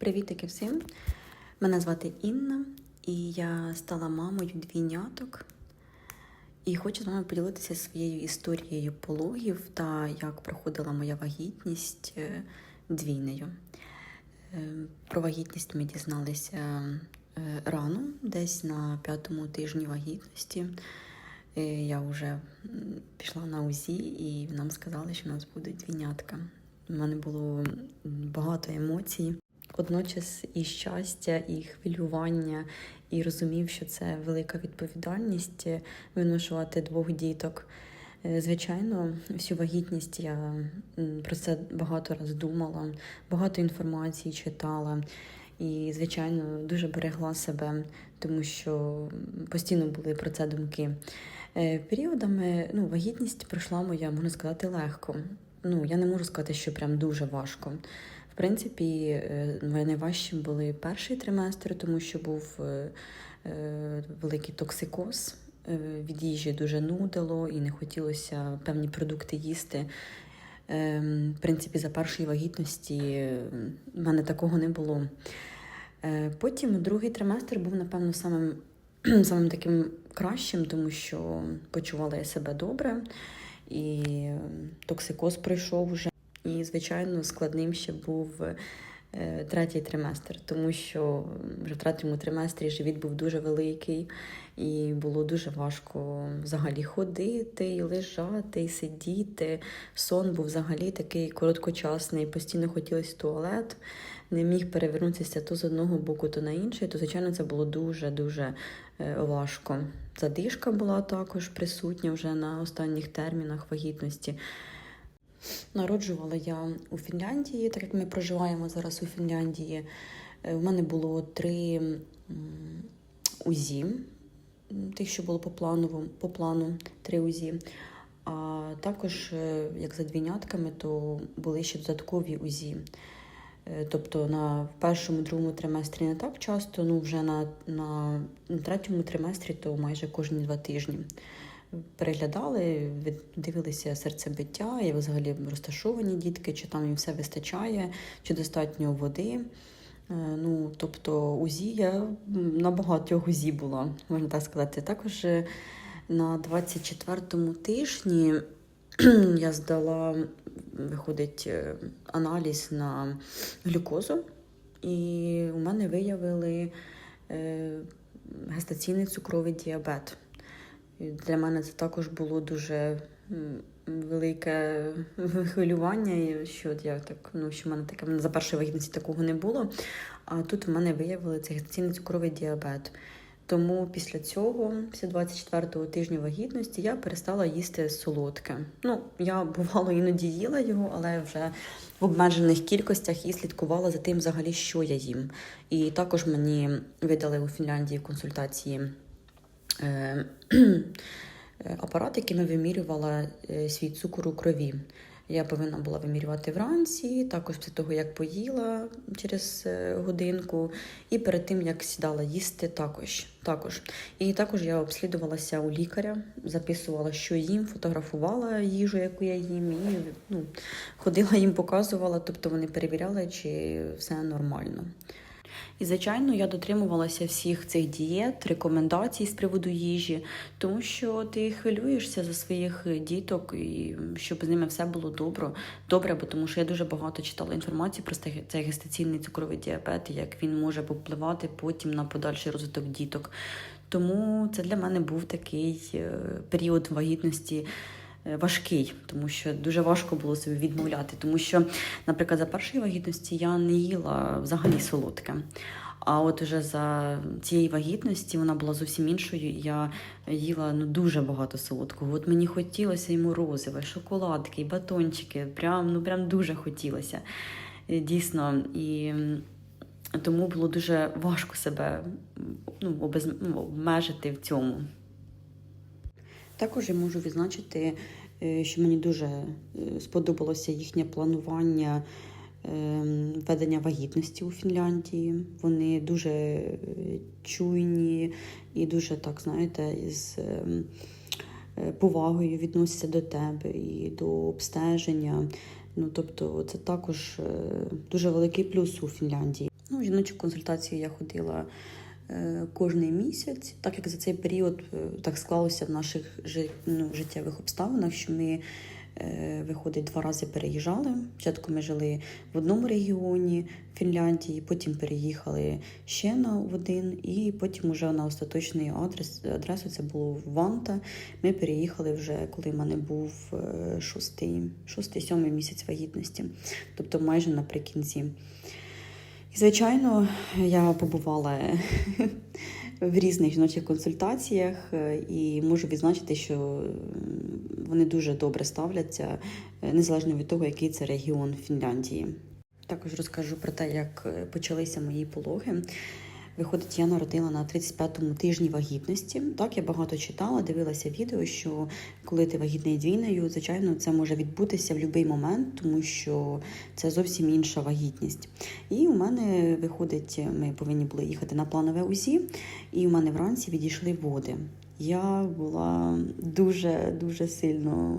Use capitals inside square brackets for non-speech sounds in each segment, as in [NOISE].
Привітики всім! Мене звати Інна, і я стала мамою двійняток. І хочу з вами поділитися своєю історією пологів та як проходила моя вагітність е, двійнею. Е, Про вагітність ми дізналися е, рано, десь на п'ятому тижні вагітності. Я вже пішла на УЗІ, і нам сказали, що у нас будуть двійнятка. У мене було багато емоцій. Водночас і щастя, і хвилювання, і розумів, що це велика відповідальність е, виношувати двох діток. Е, Звичайно, всю вагітність я про це багато раз думала, багато інформації читала. І, звичайно, дуже берегла себе, тому що постійно були про це думки. Е, Періодами ну, вагітність пройшла моя, можна сказати, легко. Ну, я не можу сказати, що прям дуже важко. Принципі, е, мої найважчі були перший триместр, тому що був е, е, великий токсикоз. Від їжі дуже нудило і не хотілося певні продукти їсти. Ем, В принципі, за першої вагітності в мене такого не було. Потім другий триместр був, напевно, самим, [CLEARS THROAT] самим таким кращим, тому що почувала я себе добре, і токсикоз пройшов вже. І, звичайно, складним ще був е, третій триместр, тому що вже в третьому триместрі живіт був дуже великий, і було дуже важко взагалі ходити, і лежати, і сидіти. Сон був взагалі такий короткочасний, постійно хотілося в туалет, не міг перевернутися то з одного боку, то на інший, то, звичайно, це було дуже-дуже е, важко. Задишка була також присутня вже на останніх термінах вагітності. Народжувала я у Фінляндії, так як ми проживаємо зараз у Фінляндії. Е, У мене було три УЗІ, тих, що було по плану, по плану три УЗІ. А також, е, як за двійнятками, то були ще додаткові УЗІ. Е, Тобто на першому, другому триместрі не так часто, ну вже на, на, на третьому триместрі то майже кожні два тижні переглядали, дивилися серцебиття, як взагалі розташовані дітки, чи там їм все вистачає, чи достатньо води. Е, Ну, тобто УЗІ я на багатьох УЗІ була, можна так сказати. Також е, на 24-му тижні [CLEARS THROAT] я здала, виходить, е, аналіз на глюкозу, і у мене виявили гестаційний цукровий діабет. Для мене це також було дуже велике [LAUGHS] хвилювання, що я так, ну що в мене таке за першої вагітності такого не було. А тут в мене виявили цей гестаційний цукровий діабет. Тому після цього, після 24-го тижня вагітності, я перестала їсти солодке. Ну, я бувало іноді їла його, але вже в обмежених кількостях і слідкувала за тим, взагалі, що я їм. І також мені видали у Фінляндії консультації [CLEARS THROAT] апарат, яким я вимірювала е, свій цукор у крові. Я повинна була вимірювати вранці, також після того, як поїла через е, годинку, і перед тим, як сідала їсти, також. також. І також я обслідувалася у лікаря, записувала, що їм, фотографувала їжу, яку я їм, і ну, ходила їм, показувала, тобто вони перевіряли, чи все нормально. І, звичайно, я дотримувалася всіх цих дієт, рекомендацій з приводу їжі, тому що ти хвилюєшся за своїх діток, і щоб з ними все було добре, добре, бо тому що я дуже багато читала інформації про цей- гестаційний цукровий діабет, і як він може впливати потім на подальший розвиток діток. Тому це для мене був такий е, період вагітності е, важкий, тому що дуже важко було собі відмовляти. Тому що, наприклад, за першої вагітності я не їла взагалі солодке. А от уже за цієї вагітності вона була зовсім іншою. Я їла ну дуже багато солодкого. От мені хотілося і морозиве, і шоколадки, і батончики. Прям ну прям дуже хотілося. Е, Дійсно, і тому було дуже важко себе ну, ну, обмежити в цьому. Також я можу відзначити, е, що мені дуже е, сподобалося їхнє планування ем, ведення вагітності у Фінляндії. Вони дуже е, чуйні і дуже, так знаєте, із ем, повагою відносяться до тебе і до обстеження. Ну, тобто, це також дуже великий плюс у Фінляндії. Ну, жіночу консультацію я ходила кожний місяць, так як за цей період е, так склалося в наших ну, життєвих обставинах, що ми, е, виходить, два рази переїжджали. Спочатку ми жили в одному регіоні Фінляндії, потім переїхали ще на один, і потім уже на остаточний адрес адресу це було в Ванта. Ми переїхали вже, коли в мене був е, шостий, шостий, сьомий місяць вагітності, тобто майже наприкінці. І, звичайно, я побувала в різних жіночих консультаціях е, і можу відзначити, що вони дуже добре ставляться, е, незалежно від того, який це регіон Фінляндії. Також розкажу про те, як е, почалися мої пологи. Виходить, я народила на 35-му тижні вагітності. Так, я багато читала, дивилася відео, що коли ти вагітний двійнею, звичайно, це може відбутися в будь-який момент, тому що це зовсім інша вагітність. І у мене виходить, ми повинні були їхати на планове УЗІ, і у мене вранці відійшли води. Я була дуже дуже сильно.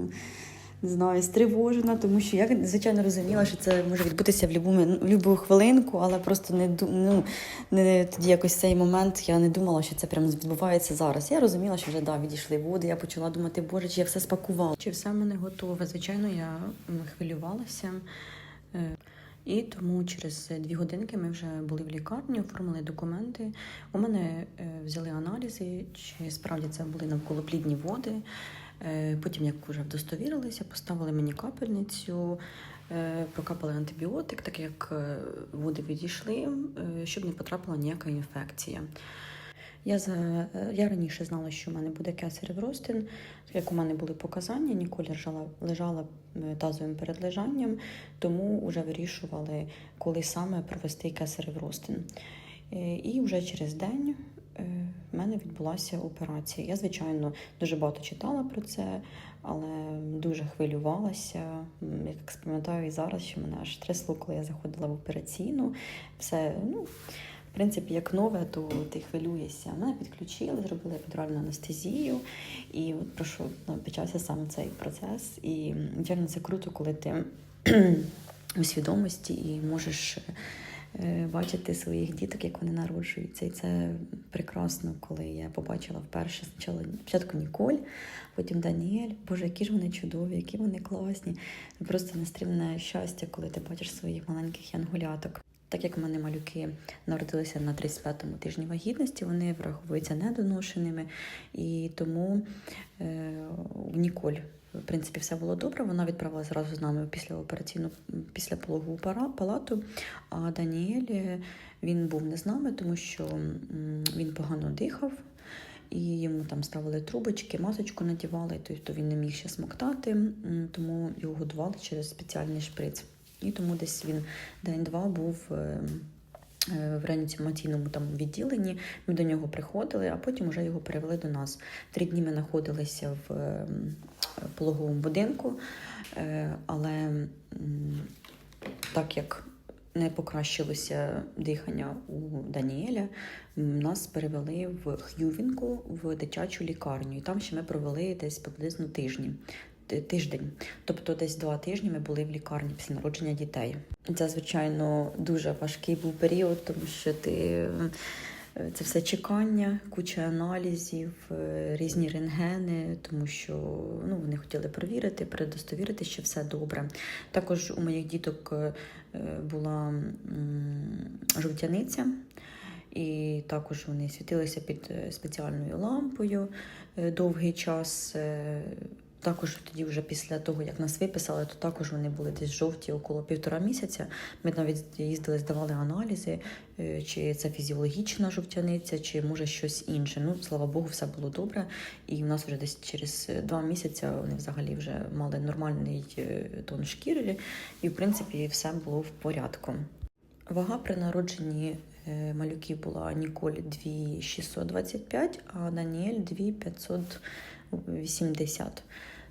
Не знаю, стривожена, тому що я звичайно розуміла, що це може відбутися в будь-яку хвилинку, але просто не ну, не тоді якось цей момент я не думала, що це прямо відбувається зараз. Я розуміла, що вже да, відійшли води. Я почала думати, боже, чи я все спакувала, чи все мене готове. Звичайно, я хвилювалася. Е, І тому через дві годинки ми вже були в лікарні, оформили документи. У мене е, взяли аналізи, чи справді це були навколоплідні води. Е, Потім, як вже вдостовірилися, поставили мені капельницю, е, прокапали антибіотик, так як е, води відійшли, щоб не потрапила ніяка інфекція. Я, за, я раніше знала, що в мене буде кесарів розтин, так як у мене були показання, Ніколь лежала, лежала тазовим передлежанням, тому вже вирішували, коли саме провести кесарів розтин. Е, І вже через день в мене відбулася операція. Я, звичайно, дуже багато читала про це, але дуже хвилювалася. Як пам'ятаю і зараз, що мене аж трясло, коли я заходила в операційну. Все, ну, в принципі, як нове, то ти хвилюєшся. Мене підключили, зробили епідуральну анестезію, і от пройшов ну, почався саме цей процес. І звичайно, це круто, коли ти [CLEARS THROAT] у свідомості і можеш е, бачити своїх діток, як вони народжуються. І це прекрасно, коли я побачила вперше спочатку, Ніколь, потім Даніель. Боже, які ж вони чудові, які вони класні. Просто нестримне щастя, коли ти бачиш своїх маленьких янгуляток. Так як в мене малюки народилися на 35-му тижні вагітності, вони враховуються недоношеними, і тому е, Ніколь, в принципі, все було добре. Вона відправила зразу з нами після операційну після пологову палату. А Даніель е, він був не з нами, тому що він погано дихав. І йому там ставили трубочки, масочку надівали, тобто він не міг ще смоктати, тому його годували через спеціальний шприц. І тому десь він день-два був е, е, в реанімаційному там відділенні. Ми до нього приходили, а потім вже його перевели до нас. Три дні ми знаходилися в пологовому будинку, е, але так як не покращилося дихання у Даніеля, нас перевели в Х'ювінку в дитячу лікарню. І там ще ми провели десь приблизно тижні. Тиждень, тобто десь два тижні ми були в лікарні після народження дітей. Це, звичайно, дуже важкий був період, тому що ти це все чекання, куча аналізів, е, різні рентгени, тому що ну, вони хотіли перевірити, передостовірити, що все добре. Також у моїх діток е, була жовтяниця. І також вони світилися під е, спеціальною лампою е, довгий час. Також тоді, вже після того, як нас виписали, то також вони були десь жовті около півтора місяця. Ми навіть їздили, здавали аналізи, е, чи це фізіологічна жовтяниця, чи може щось інше. Ну, слава Богу, все було добре. І в нас вже десь через е, два місяці вони взагалі вже мали нормальний е, тон шкіри, і в принципі все було в порядку. Вага при народженні малюків була Ніколь 2625, а Даніель 2580.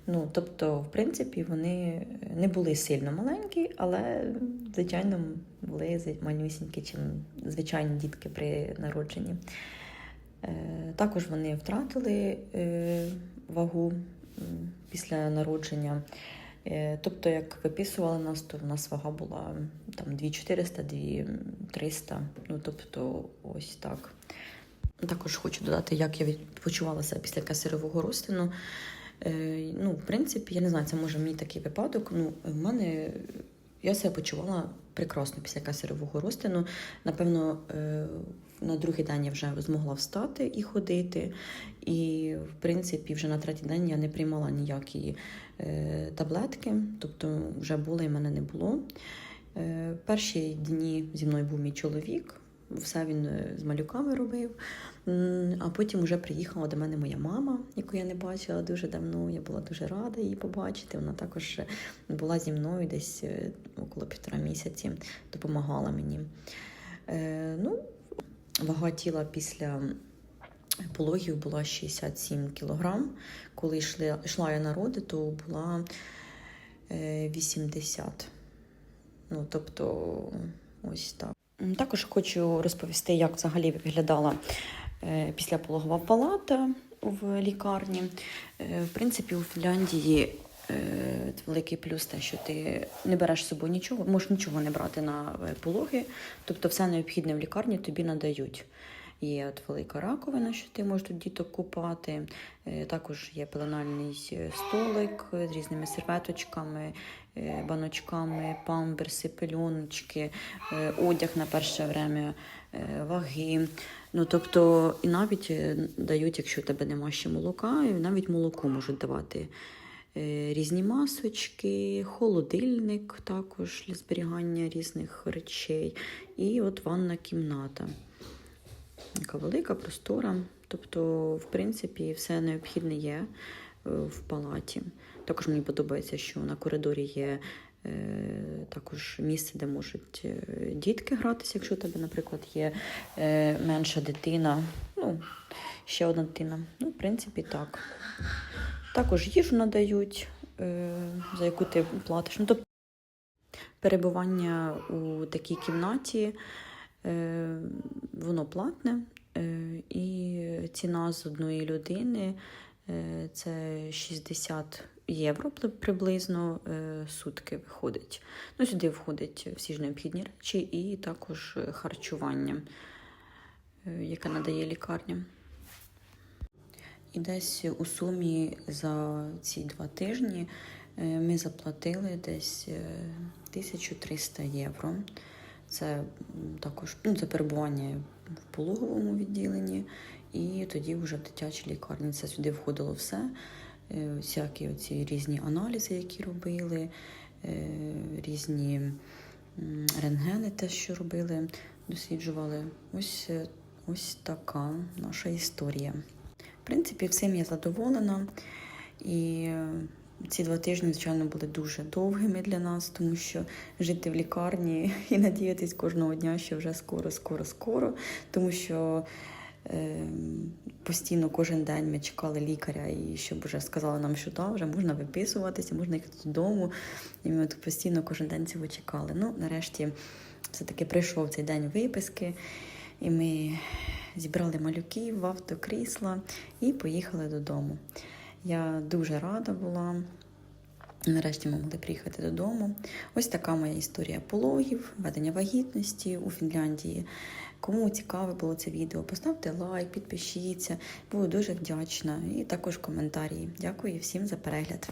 Ну, тобто, в принципі, вони не були сильно маленькі, але, звичайно, були малюсінькі, чим звичайні дітки при народженні. Е, Також вони втратили е, вагу після народження. Е, Тобто, як виписували нас, то в нас вага була там 2400, 2300. Ну тобто, ось так. Також хочу додати, як я відпочивалася після кесаревого розтину. Е, ну, в принципі, я не знаю, це може мій такий випадок. Ну, в мене я себе почувала прекрасно після кесаревого розтину. Напевно, е, на другий день я вже змогла встати і ходити. І, в принципі, вже на третій день я не приймала ніякі е, таблетки, тобто вже було і мене не було. Е, перші дні зі мною був мій чоловік, все він е, з малюками робив. А потім вже приїхала до мене моя мама, яку я не бачила дуже давно. Я була дуже рада її побачити. Вона також е, була зі мною десь е, около півтора місяці, допомагала мені. Ну, вага тіла після пологів була 67 кілограм. Коли йшли, йшла я на роди, то була е, 80. Ну, тобто, ось так. Також хочу розповісти, як взагалі виглядала е, післяпологова палата в лікарні. Е, В принципі, у Фінляндії е, великий плюс те, що ти не береш з собою нічого, можеш нічого не брати на е, пологи, тобто все необхідне в лікарні тобі надають. Є от велика раковина, що ти можеш тут діток купати. Е, Також є пеленальний е, столик з різними серветочками, баночками, памперси, пельоночки, одяг на перше время, ваги. Ну, тобто, і навіть дають, якщо у тебе немає ще молока, і навіть молоко можуть давати. Е, Різні масочки, холодильник також для зберігання різних речей, і от ванна кімната. Яка велика, простора. Тобто, в принципі, все необхідне є е, в палаті. Також мені подобається, що на коридорі є е, також місце, де можуть дітки гратися, якщо у тебе, наприклад, є менша дитина, ну, ще одна дитина. Ну, в принципі, так. Також їжу надають, е, за яку ти платиш. Ну, тобто, перебування у такій кімнаті. Е, воно платне, е, і ціна з одної людини це 60 євро приблизно сутки виходить. Ну, сюди входять всі ж необхідні речі і також харчування, яке надає лікарня. І десь у сумі за ці два тижні е, ми заплатили десь е, 1300 євро. Це також ну, це перебування в пологовому відділенні, і тоді вже в дитячій лікарні. Це сюди входило все. Е, Всякі оці різні аналізи, які робили, е, різні рентгени, те, що робили, досліджували. Ось, е, ось така наша історія. В принципі, всім я задоволена. І е, ці два тижні, звичайно, були дуже довгими для нас, тому що жити в лікарні і надіятись кожного дня, що вже скоро, скоро, скоро. Тому що е, постійно кожен день ми чекали лікаря, і щоб вже сказали нам, що так, вже можна виписуватися, можна їхати додому. І ми от постійно кожен день цього чекали. Ну, нарешті, все-таки прийшов цей день виписки, і ми зібрали малюків в автокрісла і поїхали додому. Я дуже рада була. Нарешті ми могли приїхати додому. Ось така моя історія пологів, ведення вагітності у Фінляндії. Кому цікаве було це відео, поставте лайк, підпишіться. Буду дуже вдячна. І також коментарі. Дякую всім за перегляд.